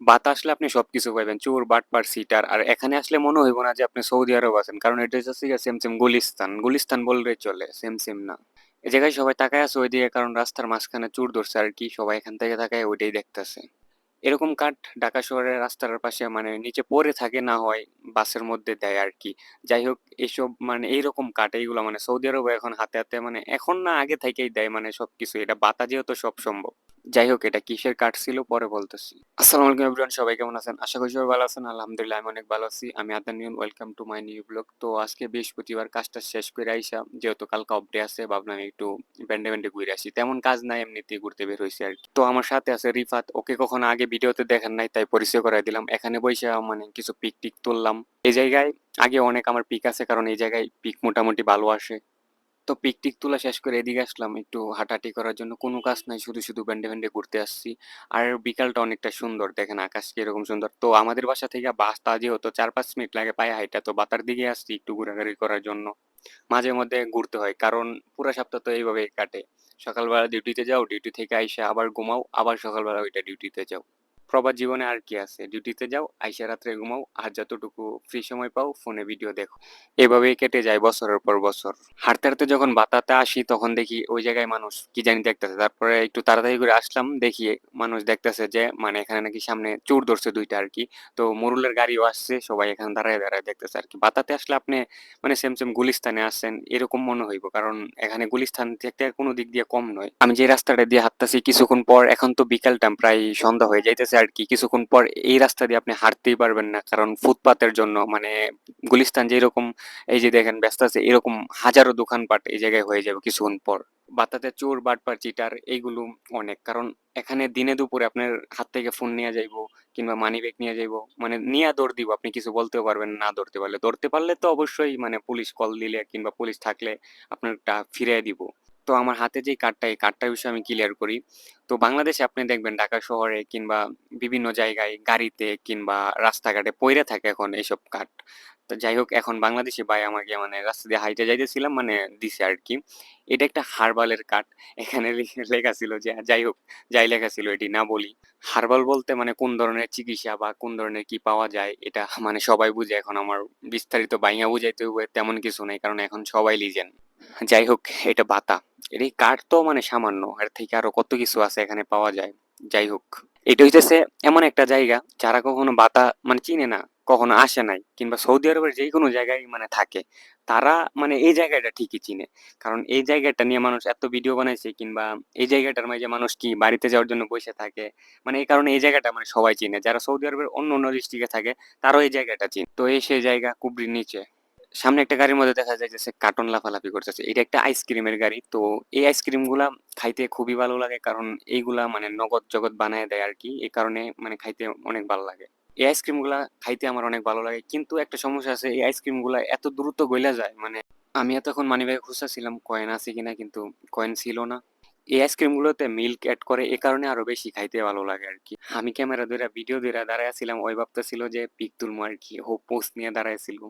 বাতা আসলে আপনি সবকিছু পাইবেন। চোর, বাটপার, সিটার। আর এখানে আসলে মনে হইব না যে আপনি সৌদি আরব আছেন। কারণ এটা হচ্ছে সেম, সেম গুলিস্তান। গুলিস্তান বললেই চলে। সেম, সেম না। এ জায়গায় সবাই তাকায় আছে ওইদিকে কারণ রাস্তার মাঝখানে চোর ধরছে আর কি সবাই এখান থেকে তাকায় ওইটাই দেখতেছে। এরকম কাঠ ঢাকা শহরের রাস্তার পাশে মানে নিচে পড়ে থাকে না হয় বাসের মধ্যে দেয় আরকি। যাই হোক এইসব মানে এইরকম কাঠ এইগুলা মানে সৌদি আরবে এখন হাতে, হাতে মানে এখন না আগে থেকেই দেয় মানে সবকিছু। এটা বাতা যেহেতু সব সম্ভব। যাই হোক এটা কিসের কাঠ ছিল পরে বলতেছি। আসসালামু আলাইকুম এভরিওয়ান সবাই কেমন আছেন? আশা করি সবাই ভালো আছেন। আলহামদুলিল্লাহ আমি অনেক ভালো আছি। আমি Adnan welcome to my new blog. তো আজকে বৃহস্পতিবার কাজটা শেষ করে আইসা যেহেতু কালকে অফ ডে আছে ভাবলাম একটু ব্যান্ডে, ব্যান্ডে ঘুরে আসি। তেমন কাজ নাই এমনিতেই ঘুরতে বের হইছি আরকি। তো আমার সাথে আছে রিফাত। ওকে কখনো আগে ভিডিওতে দেখেন নাই তাই পরিচয় করায় দিলাম। এখানে বইসা মানে কিছু পিক টিক তুললাম। এই জায়গায় আগে অনেক আমার পিক আছে কারণ এই জায়গায় পিক মোটামুটি ভালো আসে। তো পিক টিক তোলা শেষ করে এদিকে আসলাম একটু হাঁটাহাঁটি করার জন্য। কোনো কাজ নাই শুধু, শুধু ব্যান্ডে, ব্যান্ডে ঘুরতে আসছি। আর বিকালটা অনেকটা সুন্দর। দেখেন আকাশ কি এরকম সুন্দর। তো আমাদের বাসা থেকে বাস বাসটা যেহেতু ৪-৫ মিনিট লাগে পায়ে হাইটা। তো বাতার দিকে আসছি একটু ঘোরাঘুরি করার জন্য। মাঝে মধ্যে ঘুরতে হয়। কারণ পুরা সপ্তাহ তো এইভাবেই কাটে। সকালবেলা ডিউটিতে যাও, ডিউটি থেকে আইসা আবার ঘুমাও, আবার সকালবেলা ওইটা ডিউটিতে যাও। প্রবাস জীবনে আর কি আছে? ডিউটিতে যাও, আইসা রাত্রে ঘুমাও, আর যতটুকু ফ্রি সময় পাও ফোনে ভিডিও দেখো। এভাবেই কেটে যায় বছরের পর বছর। হাঁটতে, হাঁটতে যখন বাতাতে আসি তখন দেখি ওই জায়গায় মানুষ কি জানি দেখতেছে। তারপরে একটু তাড়াতাড়ি করে আসলাম দেখি মানুষ দেখতেছে যে মানে এখানে নাকি সামনে চোর ধরছে ২ টা আরকি। তো মোরুলের গাড়িও আসছে সবাই এখানে দাঁড়ায়, দাঁড়ায় দেখতেছে আর কি বাতাতে আসলে আপনি মানে সেম, সেম গুলিস্তানে আসছেন এরকম মনে হইব। কারণ এখানে গুলিস্তান থেকে কোনো দিক দিয়ে কম নয়। আমি যে রাস্তাটা দিয়ে হাঁটতাছি কিছুক্ষণ পর এখন তো বিকাল টাইম প্রায় সন্ধ্যা হয়ে যাইতেছে আরকি। কিছুক্ষণ পর এই রাস্তা দিয়ে আপনি হাঁটতেই পারবেন না। কারণ ফুটপাতের জন্য মানে গুলিস্তান যেরকম এই যে দেখেন ব্যস্ত আছে এরকম হাজারো দোকানপাট এই জায়গায় হয়ে যাবে কিছুক্ষণ পর। বাতাতে চোর, বাটপার, চিটার এইগুলো অনেক। কারণ এখানে দিনে দুপুরে আপনার হাত থেকে ফোন নিয়া যাইবো কিংবা মানিব্যাগ নিয়ে যাইবো। মানে নিয়ে দৌড় দিব। আপনি কিছু বলতেও পারবেন না ধরতে পারলে। ধরতে পারলে তো অবশ্যই মানে পুলিশ কল দিলে কিংবা পুলিশ থাকলে আপনারটা ফিরিয়ে দিব। তো আমার হাতে যেই কার্ডটা এই কার্ডটার বিষয়ে আমি ক্লিয়ার করি। তো বাংলাদেশে আপনি দেখবেন ঢাকা শহরে কিংবা বিভিন্ন জায়গায় গাড়িতে কিংবা রাস্তাঘাটে পইড়া থাকে এখন এইসব কার্ড। তো যাই হোক এখন বাংলাদেশি ভাই আমাকে মানে রাস্তা দিয়ে হাইটে যাইতেছিলাম মানে দিছে আর কি এটা একটা হার্বালের কাঠ এখানে লেখা ছিল যে যাই হোক, যাই লেখা ছিল এটি না বলি। হার্বাল বলতে মানে কোন ধরনের চিকিৎসা বা কোন ধরনের কি পাওয়া যায় এটা মানে সবাই বুঝে। এখন আমার বিস্তারিত বাইয়া বুঝাইতে তেমন কিছু নাই। কারণ এখন সবাই লিজেন যাই হোক এটা বাতা। এই কার্ড তো মানে সামান্য। এর থেকে আরও কত কিছু আছে এখানে পাওয়া যায়। যাই হোক। এটা হইতেছে এমন একটা জায়গা যারা কখনো বাতা মানে চিনে না, কখনো আসে নাই কিংবা সৌদি আরবের যেকোনো জায়গায় মানে থাকে। তারা মানে এই জায়গাটা ঠিকই চিনে। কারণ এই জায়গাটা নিয়ে মানুষ এত ভিডিও বানাইছে কিংবা এই জায়গাটার মাঝে মানুষ কি বাড়িতে যাওয়ার জন্য বসে থাকে। মানে এই কারণে এই জায়গাটা মানে সবাই চিনে। যারা সৌদি আরবের অন্য, অন্য ডিস্ট্রিক্টে থাকে তারাও এই জায়গাটা চিনে। তো এই সেই জায়গা কুবরির নিচে। সামনে একটা গাড়ির মধ্যে দেখা যাইতেছে কার্টুন লাফালাফি করতেছে। এটা একটা আইসক্রিমের গাড়ি। তো এই আইসক্রিমগুলা খাইতে খুবই ভালো লাগে। কারণ এইগুলা মানে নগদ-জগদ বানায় দেয় আরকি। এই কারণে মানে খাইতে অনেক ভালো লাগে। এই আইসক্রিমগুলা খাইতে আমার অনেক ভালো লাগে। কিন্তু একটা সমস্যা আছে, এই আইসক্রিমগুলা এত দ্রুত গইলা যায় মানে আমি এতক্ষণ মানিব্যাগে খুঁজতেছিলাম কয়েন আছে কিনা কিন্তু কয়েন ছিল না। এই আইসক্রিমগুলোতে মিল্ক অ্যাড করে এ কারণে আরও বেশি খাইতে ভালো লাগে আরকি। আমি ক্যামেরা ধইরা ভিডিও ধইরা দাঁড়ায় আছিলাম। ওই ভাবতেছিল যে পিক তুলমু আরকি। ও পোস্ট নিয়ে দাঁড়ায় ছিল।